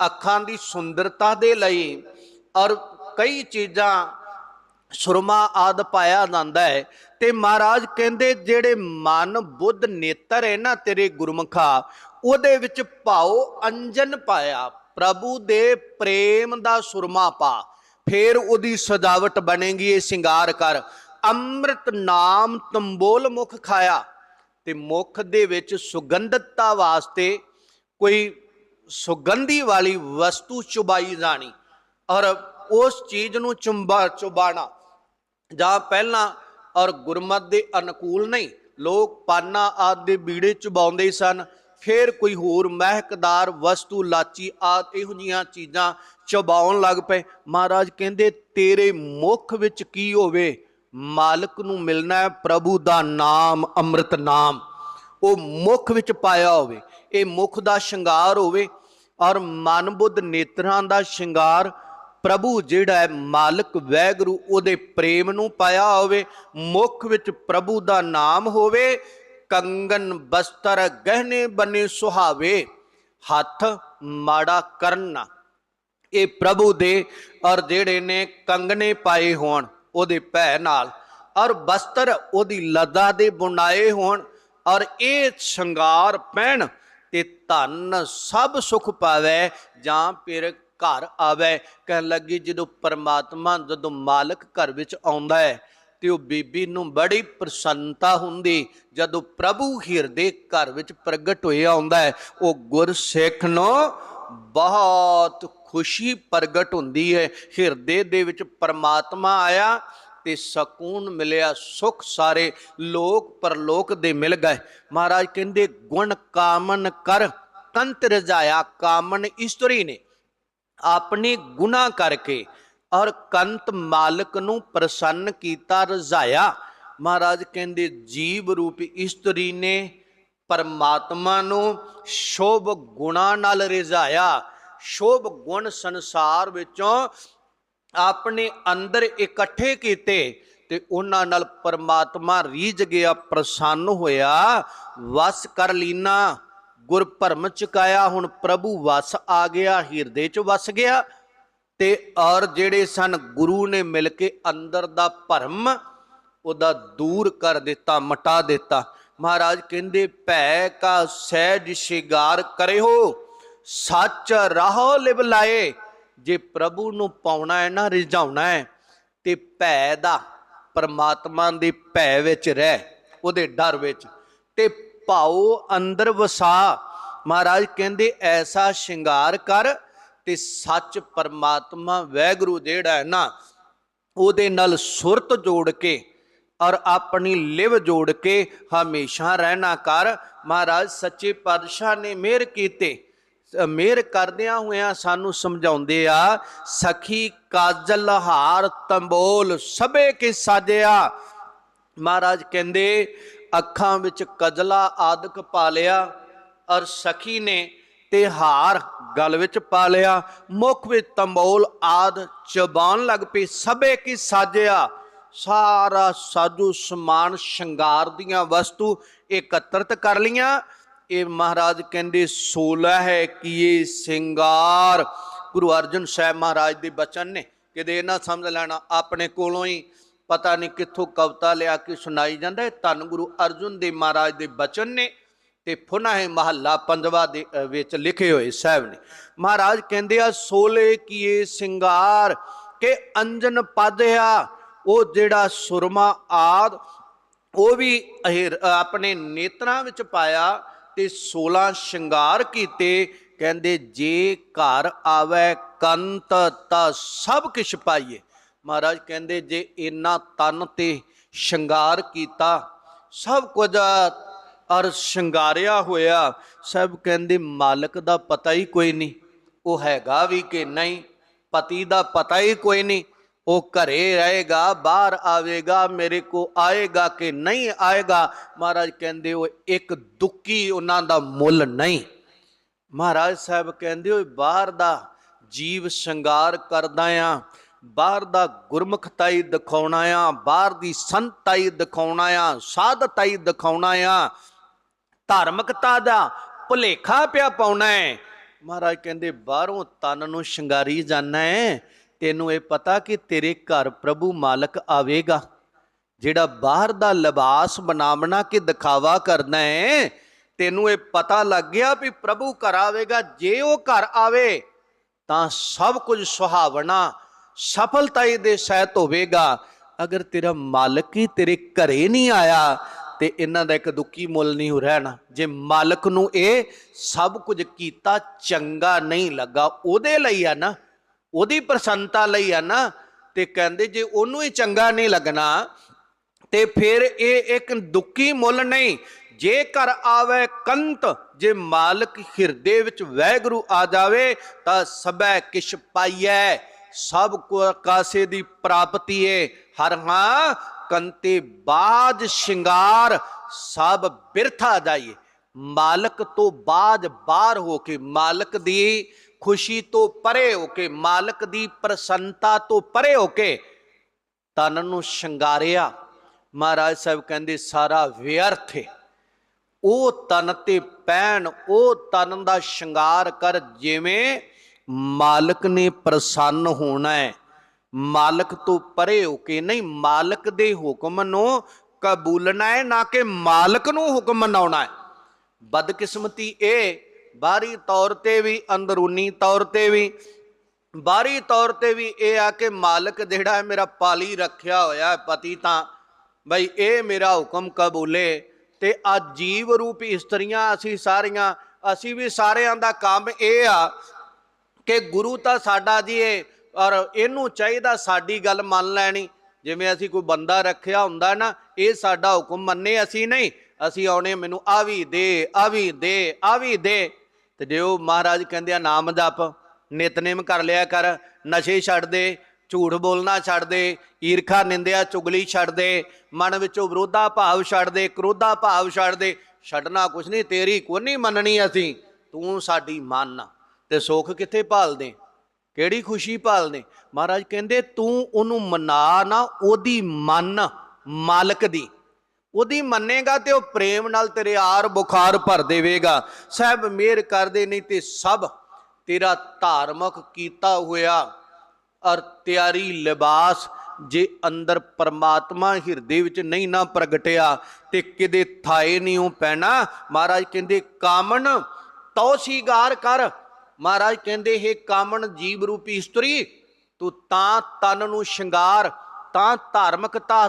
ਅੱਖਾਂ ਦੀ ਸੁੰਦਰਤਾ ਦੇ ਲਈ ਔਰ ਕਈ ਚੀਜ਼ਾਂ ਸੁਰਮਾ ਆਦ ਪਾਇਆ ਜਾਂਦਾ ਹੈ। ਤੇ ਮਹਾਰਾਜ ਕਹਿੰਦੇ, ਜਿਹੜੇ ਮਨ ਬੁੱਧ ਨੇਤਰ ਹੈ ਨਾ ਤੇਰੇ ਗੁਰਮੁਖਾ, ਉਹਦੇ ਵਿੱਚ ਭਾਉ ਅੰਜਨ ਪਾਇਆ। ਪ੍ਰਭੂ ਦੇ ਪ੍ਰੇਮ ਦਾ ਸੁਰਮਾ ਪਾ। ਫੇਰ ਉਹਦੀ ਸਜਾਵਟ ਬਣੇਗੀ, ਇਹ ਸ਼ਿੰਗਾਰ ਕਰ। ਅੰਮ੍ਰਿਤ ਨਾਮ ਤੰਬੋਲ ਮੁਖ ਖਾਇਆ। ਤੇ ਮੁਖ ਦੇ ਵਿੱਚ ਸੁਗੰਧਤਾ ਵਾਸਤੇ ਕੋਈ ਸੁਗੰਧੀ ਵਾਲੀ ਵਸਤੂ ਚੁਬਾਈ ਜਾਣੀ। ਔਰ ਉਸ ਚੀਜ਼ ਨੂੰ ਚੁੰਬਾ, ਚੁਬਾਣਾ। ਜਾਂ ਪਹਿਲਾਂ ਔਰ ਗੁਰਮਤ ਦੇ ਅਨੁਕੂਲ ਨਹੀਂ, ਲੋਕ ਪਾਨਾ ਆਦ ਦੇ ਬੀੜੇ ਚੁਬਾਉਂਦੇ ਸਨ। ਫਿਰ ਕੋਈ ਹੋਰ ਮਹਿਕਦਾਰ, ਵਸਤੂ, ਲਾਚੀ ਆਦ ਇਹੋ ਜੀਆਂ ਚੀਜ਼ਾਂ ਚਬਾਉਣ ਲੱਗ ਪਏ। ਮਹਾਰਾਜ ਕਹਿੰਦੇ, ਤੇਰੇ ਮੁਖ ਵਿੱਚ ਕੀ ਹੋਵੇ? ਮਾਲਕ ਨੂੰ ਮਿਲਣਾ ਹੈ ਪ੍ਰਭੂ ਦਾ ਨਾਮ, ਅੰਮ੍ਰਿਤ ਨਾਮ। ਉਹ ਮੁਖ ਵਿੱਚ ਪਾਇਆ ਹੋਵੇ। ਇਹ ਮੁਖ ਦਾ ਸ਼ਿੰਗਾਰ ਹੋਵੇ ਔਰ ਮਨ ਬੁੱਧ ਨੇਤਰਾਂ ਦਾ ਸ਼ਿੰਗਾਰ ਪ੍ਰਭੂ ਜਿਹੜਾ ਹੈ ਮਾਲਕ ਵੈਗਰੂ ਉਹਦੇ ਪ੍ਰੇਮ ਨੂੰ ਪਾਇਆ ਹੋਵੇ, ਮੁਖ ਵਿੱਚ ਪ੍ਰਭੂ ਦਾ ਨਾਮ ਹੋਵੇ, ਕੰਗਨ ਬਸਤਰ ਗਹਿਣੇ ਬਨੇ ਸੁਹਾਵੇ, ਹੱਥ ਮਾੜਾ ਕਰਨਾ। ਇਹ ਪ੍ਰਭੂ ਦੇ ਔਰ ਜਿਹੜੇ ਨੇ ਕੰਗਣੇ ਪਾਏ ਹੋਣ ਉਹਦੇ ਭੈ ਨਾਲ, ਔਰ ਬਸਤਰ ਉਹਦੀ ਲਦਾ ਦੇ ਬੁਣਾਏ ਹੋਣ, ਔਰ ਇਹ ਸ਼ਿੰਗਾਰ ਪਹਿਨ ਤੇ ਧਨ ਸਭ ਸੁਖ ਪਾਵੇ, ਜਾਂ ਫਿਰ ਘਰ ਆਵੇ। ਕਹਿਣ ਲੱਗੀ, ਜਦੋਂ ਪਰਮਾਤਮਾ ਜਦੋਂ ਮਾਲਕ ਘਰ ਵਿੱਚ ਆਉਂਦਾ ਹੈ, ਤੇ ਉਹ ਬੀਬੀ ਨੂੰ ਬੜੀ ਪ੍ਰਸੰਨਤਾ ਹੁੰਦੀ। ਜਦੋਂ ਪ੍ਰਭੂ ਹਿਰਦੇ ਘਰ ਵਿੱਚ ਪ੍ਰਗਟ ਹੋਇਆ ਆਉਂਦਾ ਹੈ, ਉਹ ਗੁਰਸਿੱਖ ਨੂੰ ਬਹੁਤ ਖੁਸ਼ੀ ਪ੍ਰਗਟ ਹੁੰਦੀ ਹੈ। ਹਿਰਦੇ ਦੇ ਵਿੱਚ ਪਰਮਾਤਮਾ ਆਇਆ ਤੇ ਸਕੂਨ ਮਿਲਿਆ, ਸੁਖ ਸਾਰੇ ਲੋਕ ਪਰਲੋਕ ਦੇ ਮਿਲ ਗਏ। ਮਹਾਰਾਜ ਕਹਿੰਦੇ, ਗੁਣ ਕਾਮਨ ਕਰ, ਕੰਤ ਰਜਾਇਆ ਕਾਮਨ ਇਸਤਰੀ ਨੇ। ਆਪਣੇ ਗੁਨਾਹ ਕਰਕੇ ਔਰ ਕੰਤ ਮਾਲਕ ਨੂੰ ਪ੍ਰਸੰਨ ਕੀਤਾ, ਰਜ਼ਾਇਆ। ਮਹਾਰਾਜ ਕਹਿੰਦੇ, ਜੀਵ ਰੂਪ ਇਸਤਰੀ ਨੇ ਪਰਮਾਤਮਾ ਨੂੰ ਸ਼ੋਭ ਗੁਣਾ ਨਾਲ ਰਜ਼ਾਇਆ। ਸ਼ੋਭ ਗੁਣ ਸੰਸਾਰ ਵਿੱਚੋਂ ਆਪਣੇ ਅੰਦਰ ਇਕੱਠੇ ਕੀਤੇ ਤੇ ਉਹਨਾਂ ਨਾਲ ਪਰਮਾਤਮਾ ਰੀਝ ਗਿਆ, ਪ੍ਰਸੰਨ ਹੋਇਆ। ਵਸ ਕਰ ਲੀਨਾ। ਗੁਰ ਭਰਮ ਚੁਕਾਇਆ, ਹੁਣ ਪ੍ਰਭੂ ਵਸ ਆ ਗਿਆ, ਹਿਰਦੇ ਚ ਵਸ ਗਿਆ। ਤੇ ਔਰ ਜਿਹੜੇ ਸਨ ਗੁਰੂ ਨੇ ਮਿਲ ਕੇ ਅੰਦਰ ਦਾ ਭਰਮ, ਉਹਦਾ ਦੂਰ ਕਰ ਦਿੱਤਾ, ਮਟਾ ਦਿੱਤਾ। ਮਹਾਰਾਜ ਕਹਿੰਦੇ, ਭੈ ਕਾ ਸਹਿਜ ਸ਼ਿਗਾਰ ਕਰਿਓ, ਸੱਚ ਰਾਹੋ ਲਿਵ ਲਾਏ। ਜੇ ਪ੍ਰਭੂ ਨੂੰ ਪਾਉਣਾ ਹੈ ਨਾ, ਰਿਝਾਉਣਾ ਹੈ, ਤੇ ਭੈ ਦਾ ਪਰਮਾਤਮਾ ਦੇ ਭੈ ਵਿੱਚ ਰਹਿ, ਉਹਦੇ ਡਰ ਵਿੱਚ। ਤੇ ਭਾਉ ਅੰਦਰ ਵਸਾ। ਮਹਾਰਾਜ ਕਹਿੰਦੇ, ਐਸਾ ਸ਼ਿੰਗਾਰ ਕਰ ਤੇ ਸੱਚ ਪਰਮਾਤਮਾ ਵੈਗਰੂ ਜਿਹੜਾ ਹੈ ਨਾ, ਉਹਦੇ ਨਾਲ ਸੁਰਤ ਜੋੜ ਕੇ ਔਰ ਆਪਣੀ ਲਿਵ ਜੋੜ ਕੇ ਹਮੇਸ਼ਾ ਰਹਿਣਾ ਕਰ। ਮਹਾਰਾਜ ਸੱਚੇ ਪਾਤਸ਼ਾਹ ਨੇ ਮਿਹਰ ਕੀਤੇ। ਮਿਹਰ ਕਰਦਿਆਂ ਹੋਇਆਂ ਸਾਨੂੰ ਸਮਝਾਉਂਦੇ ਆ, ਸਖੀ ਕਾਜਲ ਹਾਰ ਤੰਬੋਲ ਸਭੇ ਕੇ ਸਾਜਿਆ। ਮਹਾਰਾਜ ਕਹਿੰਦੇ ਅੱਖਾਂ ਵਿੱਚ ਕਜਲਾ ਆਦਿਕ ਪਾ ਲਿਆ ਔਰ ਸਖੀ ਨੇ ਤੇ ਹਾਰ ਗਲ ਵਿੱਚ ਪਾ ਲਿਆ। ਮੁਖ ਵਿੱਚ ਤੰਬੋਲ ਆਦ ਚਬਾਨ ਲੱਗ ਪਈ। ਸਭੇ ਕੀ ਸਾਜਿਆ। ਸਾਰਾ ਸਾਜੂ ਸਮਾਨ ਸ਼ਿੰਗਾਰ ਦੀਆਂ ਵਸਤੂ ਇਕੱਤਰਤ ਕਰ ਲੀਆਂ ਇਹ ਮਹਾਰਾਜ ਕਹਿੰਦੇ 16 ਹੈ ਕਿ ਇਹ ਸਿੰਗਾਰ। ਗੁਰੂ ਅਰਜਨ ਸਾਹਿਬ ਮਹਾਰਾਜ ਦੇ ਬਚਨ ਨੇ, ਕਿਤੇ ਇਹ ਨਾ ਸਮਝ ਲੈਣਾ, ਆਪਣੇ ਕੋਲੋਂ ਹੀ ਪਤਾ ਨਹੀਂ ਕਿੱਥੋਂ ਕਵਤਾ ਲਿਆ ਕੇ ਸੁਣਾਈ ਜਾਂਦਾ ਹੈ। ਧੰਨ ਗੁਰੂ ਅਰਜੁਨ ਦੇਵ ਮਹਾਰਾਜ ਦੇ ਬਚਨ ਨੇ ਤੇ ਫੁਨਾ ਹੈ ਮਹੱਲਾ ਪੰਜਵਾ ਦੇ ਵਿੱਚ ਲਿਖੇ ਹੋਏ ਸਾਹਿਬ ਨੇ। ਮਹਾਰਾਜ ਕਹਿੰਦੇ ਆ, ਸੋਲੇ ਕੀਏ ਸਿੰਗਾਰ, ਕੇ ਅੰਜਨ ਪਾਧਿਆ ਉਹ ਜਿਹੜਾ ਸੁਰਮਾ ਆਦ, ਉਹ ਵੀ ਅਹਿਰ- ਆਪਣੇ ਨੇਤਰਾਂ ਵਿੱਚ ਪਾਇਆ ਤੇ 16 ਸ਼ਿੰਗਾਰ ਕੀਤੇ। ਕਹਿੰਦੇ, ਜੇ ਘਰ ਆਵੇ ਕੰਤ ਤਾਂ ਸਭ ਕੁਛ ਪਾਈਏ। ਮਹਾਰਾਜ ਕਹਿੰਦੇ, ਜੇ ਇੰਨਾ ਤਨ ਤੇ ਸ਼ਿੰਗਾਰ ਕੀਤਾ, ਸਭ ਕੁਝ ਅਰ ਸ਼ਿੰਗਾਰਿਆ ਹੋਇਆ। ਸਭ ਕਹਿੰਦੇ, ਮਾਲਕ ਦਾ ਪਤਾ ਹੀ ਕੋਈ ਨਹੀਂ, ਉਹ ਹੈਗਾ ਵੀ ਕਿ ਨਹੀਂ, ਪਤੀ ਦਾ ਪਤਾ ਹੀ ਕੋਈ ਨਹੀਂ, ਉਹ ਘਰੇ ਰਹੇਗਾ, ਬਾਹਰ ਆਵੇਗਾ, ਮੇਰੇ ਕੋ ਆਏਗਾ ਕਿ ਨਹੀਂ ਆਏਗਾ। ਮਹਾਰਾਜ ਕਹਿੰਦੇ, ਉਹ ਇੱਕ ਦੁੱਕੀ ਉਹਨਾਂ ਦਾ ਮੁੱਲ ਨਹੀਂ। ਮਹਾਰਾਜ ਸਾਹਿਬ ਕਹਿੰਦੇ, ਓਏ ਬਾਹਰ ਦਾ ਜੀਵ ਸ਼ਿੰਗਾਰ ਕਰਦਾ ਆ ਬਾਹਰ ਦਾ ਗੁਰਮੁਖਤਾਈ ਦਿਖਾਉਣਾ ਆ, ਬਾਹਰ ਦੀ ਸੰਤਾਈ ਦਿਖਾਉਣਾ ਆ ਸਾਧਤਾਈ ਦਿਖਾਉਣਾ ਆ, ਧਾਰਮਿਕਤਾ ਦਾ ਭੁਲੇਖਾ ਪਿਆ ਪਾਉਣਾ ਹੈ ਮਹਾਰਾਜ ਕਹਿੰਦੇ, ਬਾਹਰੋਂ ਤਨ ਨੂੰ ਸ਼ਿੰਗਾਰੀ ਜਾਣਾ ਹੈ ਤੈਨੂੰ ਇਹ ਪਤਾ ਕਿ ਤੇਰੇ ਘਰ ਪ੍ਰਭੂ ਮਾਲਕ ਆਵੇਗਾ। ਜਿਹੜਾ ਬਾਹਰ ਦਾ ਲਿਬਾਸ ਬਣਾਵਣਾ ਕਿ ਦਿਖਾਵਾ ਕਰਨਾ ਹੈ ਤੈਨੂੰ ਇਹ ਪਤਾ ਲੱਗ ਗਿਆ ਵੀ ਪ੍ਰਭੂ ਘਰ ਆਵੇਗਾ, ਜੇ ਉਹ ਘਰ ਆਵੇ, ਤਾਂ ਸਭ ਕੁਝ ਸੁਹਾਵਣਾ ਸਫਲਤਾ ਹੀ ਦੇ ਸਹਿਤ ਹੋਵੇਗਾ। ਅਗਰ ਤੇਰਾ ਮਾਲਕ ਹੀ ਤੇਰੇ ਘਰੇ ਨਹੀਂ ਆਇਆ, ਤੇ ਇਹਨਾਂ ਦਾ ਇੱਕ ਦੁੱਕੀ ਮੁੱਲ ਨਹੀਂ ਹੋ ਰਹਿਣਾ। ਜੇ ਮਾਲਕ ਨੂੰ ਇਹ ਸਭ ਕੁਝ ਕੀਤਾ ਚੰਗਾ ਨਹੀਂ ਲੱਗਾ, ਉਹਦੇ ਲਈ ਆ ਨਾ, ਉਹਦੀ ਪ੍ਰਸੰਨਤਾ ਲਈ ਆ ਨਾ, ਤੇ ਕਹਿੰਦੇ ਜੇ ਉਹਨੂੰ ਹੀ ਚੰਗਾ ਨਹੀਂ ਲੱਗਣਾ, ਤੇ ਫਿਰ ਇਹ ਇੱਕ ਦੁੱਕੀ ਮੁੱਲ ਨਹੀਂ। ਜੇ ਕਰ ਆਵੇ ਕੰਤ, ਜੇ ਮਾਲਕ ਹਿਰਦੇ ਵਿੱਚ ਵੈਗਰੂ ਆ ਜਾਵੇ, ਤਾਂ ਸਭੈ ਕਿਛ ਪਾਈਐ। ਸਭ ਕੋ ਕਾਸੇ ਦੀ ਪ੍ਰਾਪਤੀ ਏ। ਹਰ ਹਾਂ ਕੰਤੇ ਬਾਜ ਸ਼ਿੰਗਾਰ, ਸਭ ਬਿਰਥਾ ਜਾਈਏ। ਮਾਲਕ ਤੋਂ ਬਾਜ ਬਾਹਰ ਹੋ ਕੇ ਮਾਲਕ ਦੀ ਖੁਸ਼ੀ ਤੋਂ ਪਰੇ ਹੋ ਕੇ, ਮਾਲਕ ਦੀ ਪ੍ਰਸੰਨਤਾ ਤੋਂ ਪਰੇ ਹੋ ਕੇ ਤਨ ਨੂੰ ਸ਼ਿੰਗਾਰਿਆ। ਮਹਾਰਾਜ ਸਾਹਿਬ ਕਹਿੰਦੇ, ਸਾਰਾ ਵਿਅਰਥ ਹੈ ਉਹ ਤਨ ਤੇ ਪੈਣ, ਉਹ ਤਨ ਦਾ ਸ਼ਿੰਗਾਰ ਕਰ ਜਿਵੇਂ ਮਾਲਕ ਨੇ ਪ੍ਰਸੰਨ ਹੋਣਾ ਹੈ। ਮਾਲਕ ਤੋਂ ਪਰੇ ਹੋ ਕੇ ਨਹੀਂ, ਮਾਲਕ ਦੇ ਹੁਕਮ ਨੂੰ ਕਬੂਲਣਾ ਹੈ, ਨਾ ਕਿ ਮਾਲਕ ਨੂੰ ਹੁਕਮ ਮਨਾਉਣਾ ਹੈ। ਬਦਕਿਸਮਤੀ ਇਹ ਬਾਹਰੀ ਤੌਰ ਤੇ ਵੀ, ਅੰਦਰੂਨੀ ਤੌਰ ਤੇ ਵੀ। ਬਾਹਰੀ ਤੌਰ ਤੇ ਵੀ ਇਹ ਆ ਕਿ ਮਾਲਕ ਜਿਹੜਾ ਮੇਰਾ ਪਾਲੀ ਰੱਖਿਆ ਹੋਇਆ ਪਤੀ ਤਾਂ। ਬਈ ਇਹ ਮੇਰਾ ਹੁਕਮ ਕਬੂਲੇ ਤੇ ਆ ਜੀਵ ਰੂਪ ਇਸਤਰੀਆਂ ਅਸੀਂ ਸਾਰੀਆਂ, ਅਸੀਂ ਵੀ ਸਾਰਿਆਂ ਦਾ ਕੰਮ ਇਹ ਆ ਕਿ ਗੁਰੂ ਤਾਂ ਸਾਡਾ ਜੀ ਇਹ ਔਰ ਇਹਨੂੰ ਚਾਹੀਦਾ ਸਾਡੀ ਗੱਲ ਮੰਨ ਲੈਣੀ। ਜਿਵੇਂ ਅਸੀਂ ਕੋਈ ਬੰਦਾ ਰੱਖਿਆ ਹੁੰਦਾ ਨਾ, ਇਹ ਸਾਡਾ ਹੁਕਮ ਮੰਨੇ ਅਸੀਂ ਨਹੀਂ। ਅਸੀਂ ਆਉਣੇ ਮੈਨੂੰ ਆ ਵੀ ਦੇ, ਆ ਵੀ ਦੇ, ਆ ਵੀ ਦੇ। ਤੇ ਜੇ ਉਹ ਮਹਾਰਾਜ ਕਹਿੰਦੇ ਆ, ਨਾਮ ਜਪ, ਨਿਤਨੇਮ ਕਰ ਲਿਆ ਕਰ, ਨਸ਼ੇ ਛੱਡ ਦੇ, ਝੂਠ ਬੋਲਣਾ ਛੱਡ ਦੇ, ਈਰਖਾ, ਨਿੰਦਿਆ, ਚੁਗਲੀ ਛੱਡ ਦੇ, ਮਨ ਵਿੱਚੋਂ ਵਿਰੋਧਾ ਭਾਵ ਛੱਡ ਦੇ, ਕ੍ਰੋਧਾ ਭਾਵ ਛੱਡ ਦੇ, ਛੱਡਣਾ ਕੁਛ ਨਹੀਂ, ਤੇਰੀ ਕੋਈ ਨਹੀਂ ਮੰਨਣੀ ਅਸੀਂ। ਤੂੰ ਸਾਡੀ ਮੰਨ। ਤੇ ਸੁੱਖ ਕਿੱਥੇ ਭਾਲਦੇ? ਕਿਹੜੀ ਖੁਸ਼ੀ ਭਾਲਦੇ? ਮਹਾਰਾਜ ਕਹਿੰਦੇ, ਤੂੰ ਉਹਨੂੰ ਮਨਾ ਨਾ, ਉਹਦੀ ਮੰਨ ਮਾਲਕ ਦੀ। ਉਹਦੀ ਮੰਨੇਗਾ ਤੇ ਉਹ ਪ੍ਰੇਮ ਨਾਲ ਤੇਰੇ ਆਰ ਬੁਖਾਰ ਭਰ ਦੇਵੇਗਾ। ਸਾਹਿਬ, ਮਿਹਰ ਕਰਦੇ ਨਹੀਂ ਤੇ ਸਭ ਤੇਰਾ ਧਾਰਮਿਕ ਕੀਤਾ ਹੋਇਆ ਅਰ ਤਿਆਰੀ ਲਿਬਾਸ ਜੇ ਅੰਦਰ ਪਰਮਾਤਮਾ ਹਿਰਦੇ ਵਿੱਚ ਨਹੀਂ ਨਾ ਪ੍ਰਗਟਿਆ ਤੇ ਕਿਦੇ ਥਾਏ ਨਹੀਂ ਉਹ ਪੈਣਾ। ਮਹਾਰਾਜ ਕਹਿੰਦੇ ਕਾਮਨ ਤਉ ਸੀਗਾਰ ਕਰ। ਮਹਾਰਾਜ ਕਹਿੰਦੇ ਹੈ ਕਾਮਨ ਜੀਵ ਰੂਪੀ ਇਸਤਰੀ ਤੂੰ ਤਾਂ ਤਨ ਨੂੰ ਸ਼ਿੰਗਾਰ ਤਾਂ ਧਾਰਮਿਕਤਾ